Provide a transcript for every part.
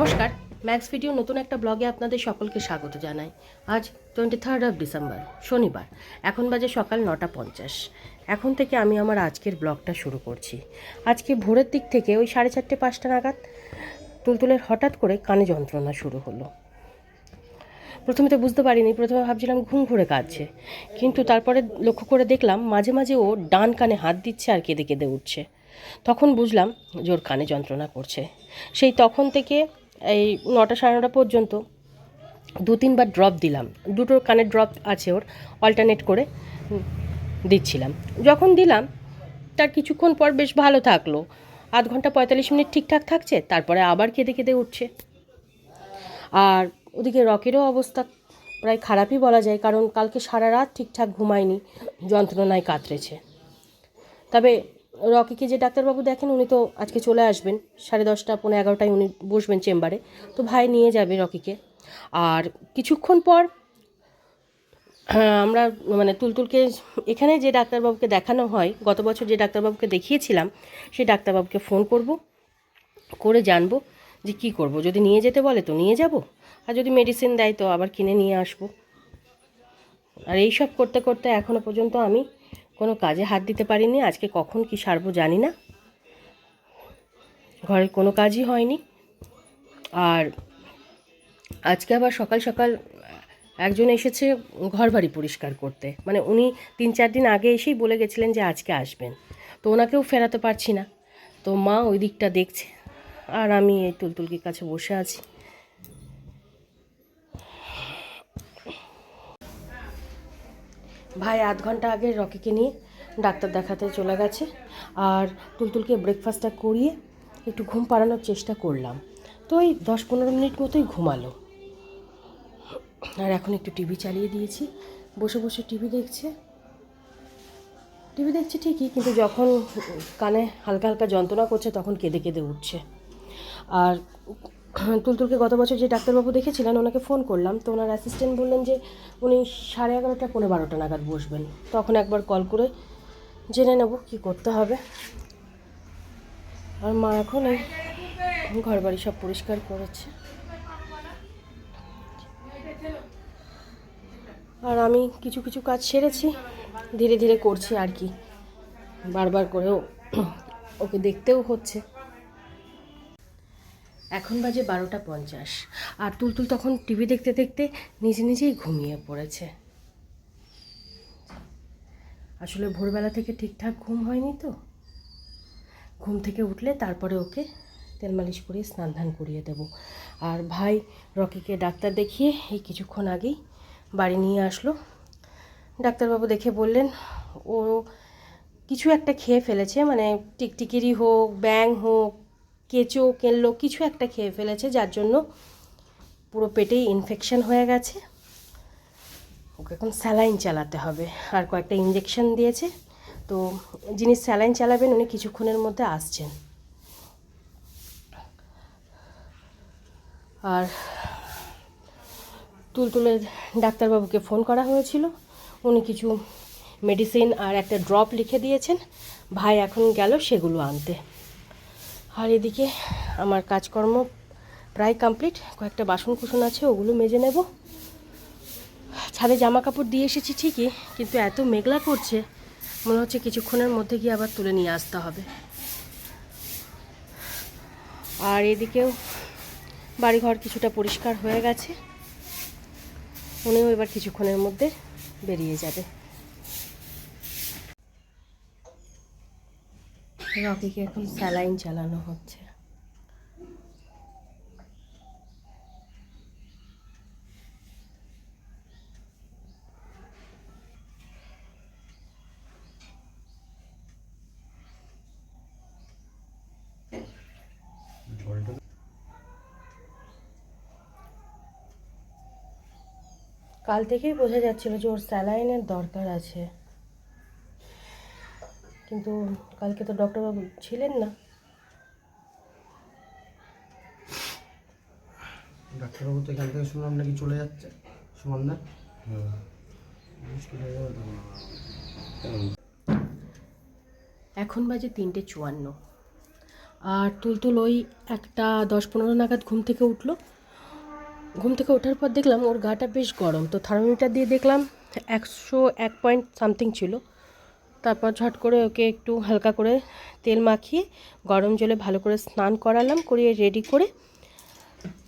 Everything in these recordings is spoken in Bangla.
নমস্কার ম্যাক্স ভিডিও নতুন একটা ব্লগে আপনাদের সকলকে স্বাগত জানাই। আজ টোয়েন্টি থার্ড অফ ডিসেম্বর শনিবার, এখন বাজে সকাল নটা পঞ্চাশ। এখন থেকে আমি আমার আজকের ব্লগটা শুরু করছি। আজকে ভোরের দিক থেকে ওই সাড়ে চারটে পাঁচটা নাগাদ তুলতুলের হঠাৎ করে কানে যন্ত্রণা শুরু হলো। প্রথমে তো বুঝতে পারিনি, প্রথমে ভাবছিলাম ঘুম ঘুরে কাঁদছে। কিন্তু তারপরে লক্ষ্য করে দেখলাম মাঝে মাঝে ও ডান কানে হাত দিচ্ছে আর কেঁদে কেঁদে উঠছে। তখন বুঝলাম ওর কানে যন্ত্রণা করছে। সেই তখন থেকে এই নটা সাড়ে নটা পর্যন্ত দু তিনবার ড্রপ দিলাম। দুটো কানের ড্রপ আছে ওর অল্টারনেট করে দিচ্ছিলাম। যখন দিলাম, তার কিছুক্ষণ পর বেশ ভালো থাকল। আধ ঘণ্টা পঁয়তাল্লিশ মিনিট ঠিকঠাক থাকছে, তারপরে আবার কেঁদে কেঁদে উঠছে। আর ওদিকে রকেরও অবস্থা প্রায় খারাপই বলা যায়, কারণ কালকে সারা রাত ঠিকঠাক ঘুমায়নি, যন্ত্রণায় কাতরেছে। তবে রকিকে যে ডাক্তারবাবু দেখেন উনি তো আজকে চলে আসবেন। সাড়ে দশটা পনেরো এগারোটায় উনি বসবেন চেম্বারে। তো ভাই নিয়ে যাবে রকিকে। আর কিছুক্ষণ পর হ্যাঁ, আমরা মানে তুলতুলকে এখানে যে ডাক্তারবাবুকে দেখানো হয় গত বছর যে ডাক্তারবাবুকে দেখিয়েছিলাম সেই ডাক্তারবাবুকে ফোন করব করে জানব যে কি করব। যদি নিয়ে যেতে বলে তো নিয়ে যাব আর যদি মেডিসিন দেয় তো আবার কিনে নিয়ে আসব। আর এই সব করতে করতে এখনও পর্যন্ত আমি কোনো কাজে হাত দিতে পারিনি, আজকে কখন কি সারবো জানি না। ঘরের কোনো কাজই হয়নি। আর আজকে আবার সকাল সকাল, একজন এসেছে ঘর বাড়ি পরিষ্কার করতে। মানে উনি তিন চার দিন আগে এসেই বলে গেছিলেন যে আজকে আসবেন। তো ওনাকেও ফেরাতে পারছি না। তো মা ওই দিকটা দেখছে। আর আমি এই তুলতুলকির কাছে বসে আছি। ভাই আধ ঘণ্টা আগে রকিকে নিয়ে ডাক্তার দেখাতে চলে গেছে। আর তুলতুলকে ব্রেকফাস্টটা করিয়ে একটু ঘুম পাড়ানোর চেষ্টা করলাম। তো ওই দশ পনেরো মিনিট মতোই ঘুমালো। আর এখন একটু টিভি চালিয়ে দিয়েছি। বসে বসে টিভি দেখছে। টিভি দেখছে ঠিকই, কিন্তু যখন কানে হালকা হালকা যন্ত্রণা করছে তখন কেঁদে কেঁদে উঠছে। আর তুলতুলকে গত বছর যে ডাক্তারবাবু দেখেছিলেন, ওনাকে ফোন করলাম। তো ওনার অ্যাসিস্ট্যান্ট বললেন যে, উনি সাড়ে এগারোটা পনেরো বারোটা নাগাদ বসবেন। তখন একবার কল করে জেনে নেব কি করতে হবে। আর মা এখন এই ঘর বাড়ি সব পরিষ্কার করেছে। আর আমি কিছু কিছু কাজ সেরেছি। ধীরে ধীরে করছি আর কি। বারবার করেও ওকে দেখতেও হচ্ছে। এখন বাজে বারোটা পঞ্চাশ। আর তুলতুল তখন টিভি দেখতে দেখতে নিজে নিজেই ঘুমিয়ে পড়েছে। আসলে ভোরবেলা থেকে ঠিকঠাক ঘুম হয়নি তো। ঘুম থেকে উঠলে তারপরে ওকে তেল মালিশ করিয়ে স্নান ধান করিয়ে দেবো। আর ভাই রকিকে ডাক্তার দেখিয়ে এই কিছুক্ষণ আগেই বাড়ি নিয়ে আসলো। ডাক্তারবাবু দেখে বললেন, ও কিছু একটা খেয়ে ফেলেছে মানে টিকটিকিরি হোক ব্যাং হোক কেঁচো কেনলো কিছু একটা খেয়ে ফেলেছে, যার জন্য পুরো পেটেই ইনফেকশন হয়ে গেছে। ওকে এখন স্যালাইন চালাতে হবে। আর কয়েকটা ইঞ্জেকশন দিয়েছে। তো যিনি স্যালাইন চালাবেন, উনি কিছুক্ষণের মধ্যে আসছেন। আর তুলতুলের ডাক্তারবাবুকে ফোন করা হয়েছিল। উনি কিছু মেডিসিন আর একটা ড্রপ লিখে দিয়েছেন। ভাই এখন গেল সেগুলো আনতে। আর এদিকে আমার কাজকর্ম প্রায় কমপ্লিট কয়েকটা বাসন কুসন আছে, ওগুলো মেজে নেব। ছাদে জামা কাপড় দিয়ে এসেছি ঠিকই, কিন্তু এত মেঘলা করছে, মনে হচ্ছে কিছুক্ষণের মধ্যে গিয়ে আবার তুলে নিয়ে আসতে হবে। আর এদিকেও বাড়িঘর কিছুটা পরিষ্কার হয়ে গেছে। উনিও এবার কিছুক্ষণের মধ্যে বেরিয়ে যাবে। রকিকে এখন স্যালাইন চালানো হচ্ছে। কাল থেকেই বোঝা যাচ্ছিল যে ওর স্যালাইনের দরকার আছে। কিন্তু কালকে তো ডক্টরবাবু ছিলেন না। ডাক্তারবাবু তো এখান থেকে শুনলাম নাকি চলে যাচ্ছে। সুমনদা মুশকিল হয়ে যাবে এখন বাজে তিনটে চুয়ান্ন। আর তুলতুল ওই একটা দশ পনেরো নাগাদ ঘুম থেকে উঠল। ঘুম থেকে ওঠার পর দেখলাম ওর গাটা বেশ গরম। তো থার্মোমিটার দিয়ে দেখলাম একশো এক পয়েন্ট সামথিং ছিল। তারপর ঝট করে ওকে একটু হালকা করে তেল মাখিয়ে গরম জলে ভালো করে স্নান করালাম, করিয়ে রেডি করে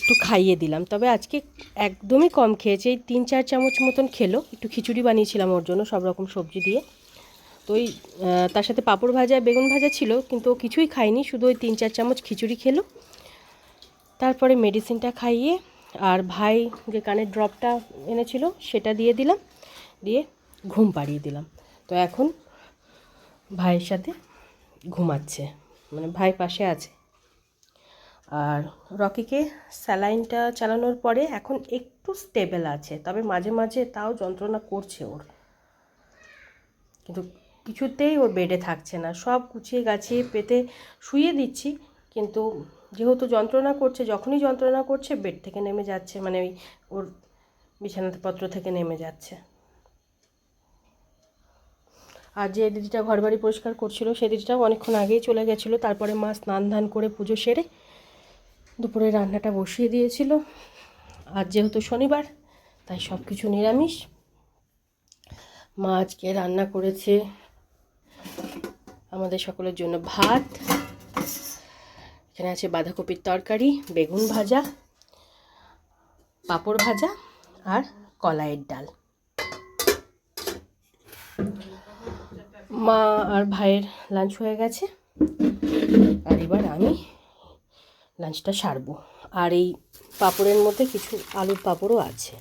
একটু খাইয়ে দিলাম। তবে আজকে একদমই কম খেয়েছে, এই তিন চার চামচ মতন খেলো। একটু খিচুড়ি বানিয়েছিলাম ওর জন্য সব রকম সবজি দিয়ে। তো ওই তার সাথে পাঁপড় ভাজা, বেগুন ভাজা ছিল, কিন্তু ও কিছুই খায়নি, শুধু ওই তিন চার চামচ খিচুড়ি খেলো। তারপরে মেডিসিনটা খাইয়ে আর ভাই যে কানের ড্রপটা এনেছিল, সেটা দিয়ে দিলাম, দিয়ে ঘুম পাড়িয়ে দিলাম। তো এখন ভাইয়ের সাথে ঘুমাচ্ছে মানে ভাই পাশে আছে। আর রকিকে স্যালাইনটা চালানোর পরে এখন একটু স্টেবল আছে, তবে মাঝে মাঝে তাও যন্ত্রণা করছে ওর। কিন্তু কিছুতেই ওর বেডে থাকছে না, সব গুছিয়ে গাছিয়ে পেতে শুয়ে দিচ্ছি, কিন্তু যেহেতু যন্ত্রণা করছে, যখনই যন্ত্রণা করছে বেড থেকে নেমে যাচ্ছে মানে ওই ওর বিছানাপত্র থেকে নেমে যাচ্ছে। আর যে দিদিটা ঘর বাড়ি পরিষ্কার করছিল সে দিদিটাও অনেকক্ষণ আগেই চলে গেছিল। তারপরে মা স্নান ধান করে পুজো সেরে দুপুরে রান্নাটা বসিয়ে দিয়েছিল। আর যেহেতু শনিবার, তাই সব কিছু নিরামিষ। মা আজকে রান্না করেছে আমাদের সকলের জন্য ভাত। এখানে আছে বাঁধাকপির তরকারি, বেগুন ভাজা, পাঁপড় ভাজা আর কলাইয়ের ডাল। মা আর ভাইয়ের লাঞ্চ হয়ে গেছে। আর এবার আমি লাঞ্চটা সারবো। আর এই পাঁপড়ের মধ্যে কিছু আলুর পাঁপড়ও আছে।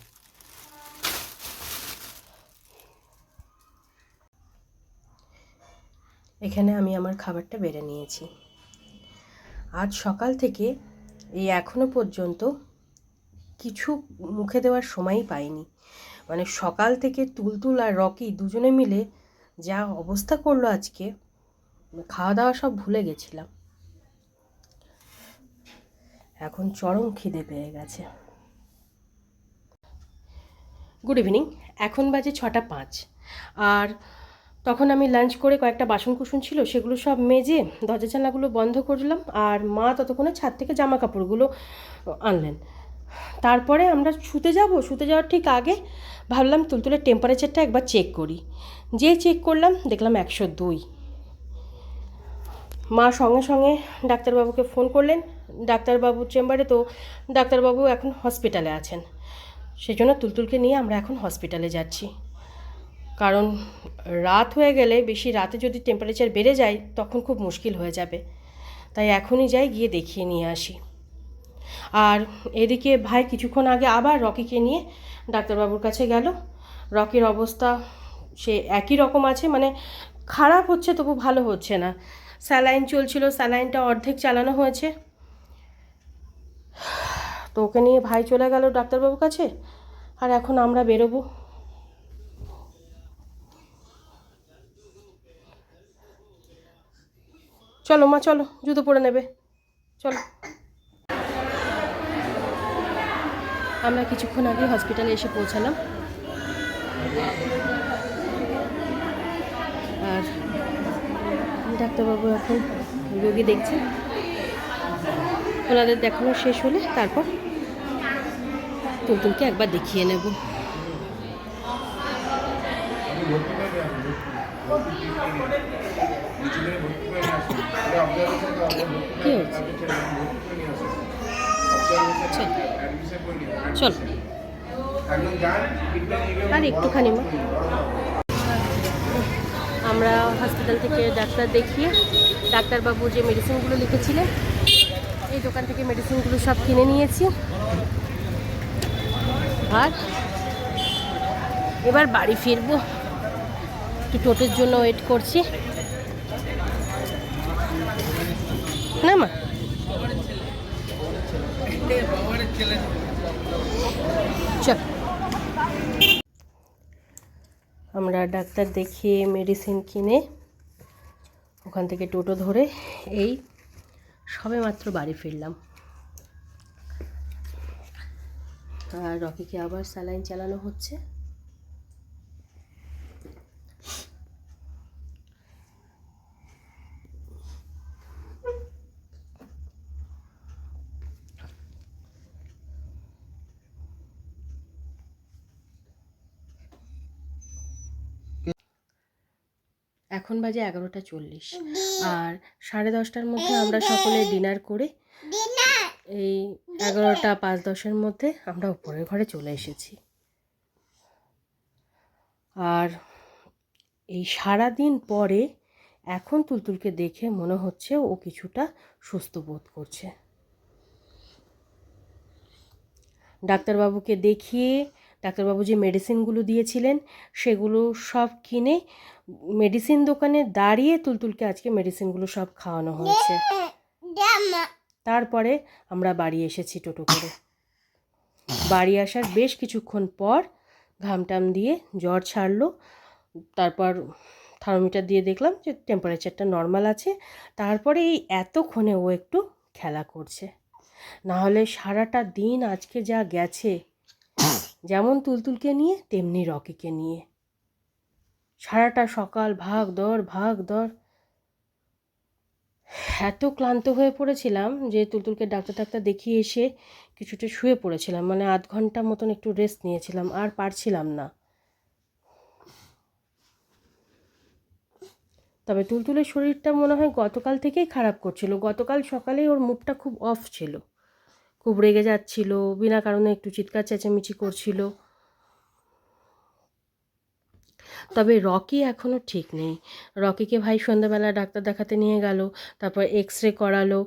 এখানে আমি আমার খাবারটা বেড়ে নিয়েছি। আজ সকাল থেকে এই এখনও পর্যন্ত কিছু মুখে দেওয়ার সময়ই পাইনি। মানে সকাল থেকে তুলতুল আর রকি দুজনে মিলে যা অবস্থা করল আজকে খাওয়া দাওয়া সব ভুলে গেছিলাম। এখন চরম খিদে পেয়ে গেছে। গুড ইভিনিং এখন বাজে ছটা পাঁচ। আর তখন আমি লাঞ্চ করে কয়েকটা বাসন কুসন ছিল, সেগুলো সব মেজে দরজা জানলাগুলো বন্ধ করলাম, আর মা ততক্ষণে ছাদ থেকে জামা কাপড়গুলো আনলেন। তারপরে আমরা শুতে যাব, শুতে যাওয়ার ঠিক আগে ভাবলাম তুলতুলের টেম্পারেচারটা একবার চেক করি। যে চেক করলাম, দেখলাম একশো দুই। মা সঙ্গে সঙ্গে ডাক্তারবাবুকে ফোন করলেন। ডাক্তারবাবুর চেম্বারে তো ডাক্তারবাবু এখন হসপিটালে আছেন। সেই জন্য তুলতুলকে নিয়ে আমরা এখন হসপিটালে যাচ্ছি। কারণ রাত হয়ে গেলে বেশি রাতে যদি টেম্পারেচার বেড়ে যায়, তখন খুব মুশকিল হয়ে যাবে। তাই এখনই যাই গিয়ে দেখিয়ে নিয়ে আসি। আর এদিকে ভাই কিছুক্ষণ আগে আবার রকিকে নিয়ে ডাক্তারবাবুর কাছে গেল। রকির অবস্থা সে একই রকম আছে মানে খারাপ হচ্ছে তবু ভালো হচ্ছে না। স্যালাইন চলছিল, স্যালাইনটা অর্ধেক চালানো হয়েছে। তো ওকে নিয়ে ভাই চলে গেল ডাক্তারবাবুর কাছে, আর এখন আমরা বেরোবো। চলো মা, চলো, জুতো পরে নেবে। চলো। আমরা কিছুক্ষণ আগে হসপিটালে এসে পৌঁছালাম। আর ডাক্তারবাবু এখন রোগী দেখছেন। ওনাদের দেখানো শেষ হলে তারপর তুলতুলকে একবার দেখিয়ে নেব। কি হয়েছে? চল। আর একটুখানি আমরা হসপিটাল থেকে ডাক্তার দেখিয়ে ডাক্তারবাবু যে মেডিসিনগুলো লিখেছিলেন, এই দোকান থেকে মেডিসিনগুলো সব কিনে নিয়েছি। আর এবার বাড়ি ফিরবো। একটু টোটোর জন্য ওয়েট করছি। না মা চল আমরা ডাক্তার দেখিয়ে মেডিসিন কিনে ওখান থেকে টোটো ধরে এই সবে মাত্র বাড়ি ফিরলাম। আর রকিকে আবার স্যালাইন চালানো হচ্ছে। এখন বাজে এগারোটা চল্লিশ। আর সাড়ে দশটার মধ্যে আমরা সকলে ডিনার করে এই এগারোটা পাঁচ দশের মধ্যে আমরা উপরের ঘরে চলে এসেছি। আর এই সারা দিন পরে এখন তুলতুলকে দেখে মনে হচ্ছে ও কিছুটা সুস্থ বোধ করছে। ডাক্তারবাবুকে দেখিয়ে ডাক্তারবাবু যে মেডিসিনগুলো দিয়েছিলেন সেগুলো সব কিনে মেডিসিন দোকানে দাঁড়িয়ে তুলতুলকে আজকে মেডিসিনগুলো সব খাওয়ানো হয়েছে। তারপরে আমরা বাড়ি এসেছি টোটো করে। বাড়ি আসার বেশ কিছুক্ষণ পর ঘামটাম দিয়ে জ্বর ছাড়লো। তারপর থার্মোমিটার দিয়ে দেখলাম যে টেম্পারেচারটা নর্মাল আছে। তারপরে এই এতক্ষণে ও একটু খেলা করছে। না হলে সারাটা দিন আজকে যা গেছে, যেমন তুলতুলকে নিয়ে, তেমনি রকিকে নিয়ে। সারাটা সকাল ভাগ দর ভাগ দর। এত ক্লান্ত হয়ে পড়েছিলাম যে তুলতুলকে ডাক্তার ডাক্তার দেখিয়ে এসে কিছুটা শুয়ে পড়েছিলাম মানে আধ ঘণ্টা মতন একটু রেস্ট নিয়েছিলাম, আর পারছিলাম না। তবে তুলতুলের শরীরটা মনে হয় গতকাল থেকেই খারাপ করছিল, গতকাল সকালে ওর মুখটা খুব অফ ছিল। খুব রেগে যাচ্ছিল বিনা কারণে একটু চিৎকার চেঁচামেচি করছিল। তবে রকি এখনও ঠিক নেই। রকিকে ভাই সন্ধ্যাবেলা ডাক্তার দেখাতে নিয়ে গেল, তারপর এক্স রে করালো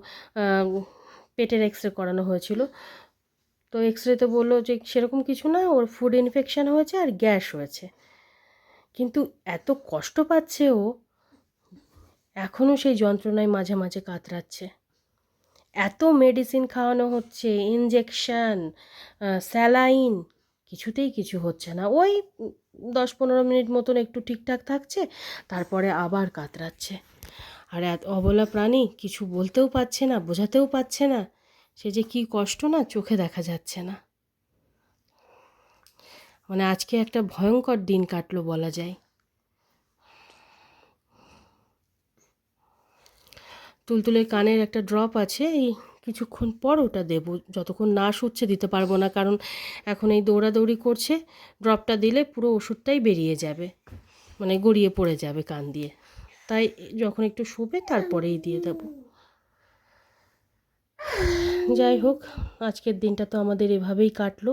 পেটের এক্স রে করানো হয়েছিল। তো এক্স রেতে বলল যে সেরকম কিছু না, ওর ফুড ইনফেকশান হয়েছে আর গ্যাস হয়েছে। কিন্তু এত কষ্ট পাচ্ছে ও এখনও সেই যন্ত্রণায় মাঝে মাঝে কাতরাচ্ছে। এত মেডিসিন খাওয়ানো হচ্ছে ইনজেকশন স্যালাইন কিছুতেই কিছু হচ্ছে না। ওই দশ পনেরো মিনিট মতন একটু ঠিকঠাক থাকছে, তারপরে আবার কাতরাচ্ছে। আর এত অবলা প্রাণী কিছু বলতেও পারছে না, বোঝাতেও পারছে না, সে যে কি কষ্ট না চোখে দেখা যাচ্ছে না। মানে আজকে একটা ভয়ঙ্কর দিন কাটলো বলা যায়। তুলতুলের কানের একটা ড্রপ আছে, এই কিছুক্ষণ পর ওটা দেব। যতক্ষণ না শুচ্ছে দিতে পারব না, কারণ এখন এই দৌড়াদৌড়ি করছে, ড্রপটা দিলে পুরো ওষুধটাই বেরিয়ে যাবে মানে গড়িয়ে পড়ে যাবে কান দিয়ে। তাই যখন একটু শুবে তারপরেই দিয়ে দেব। যাই হোক, আজকের দিনটা তো আমাদের এভাবেই কাটলো।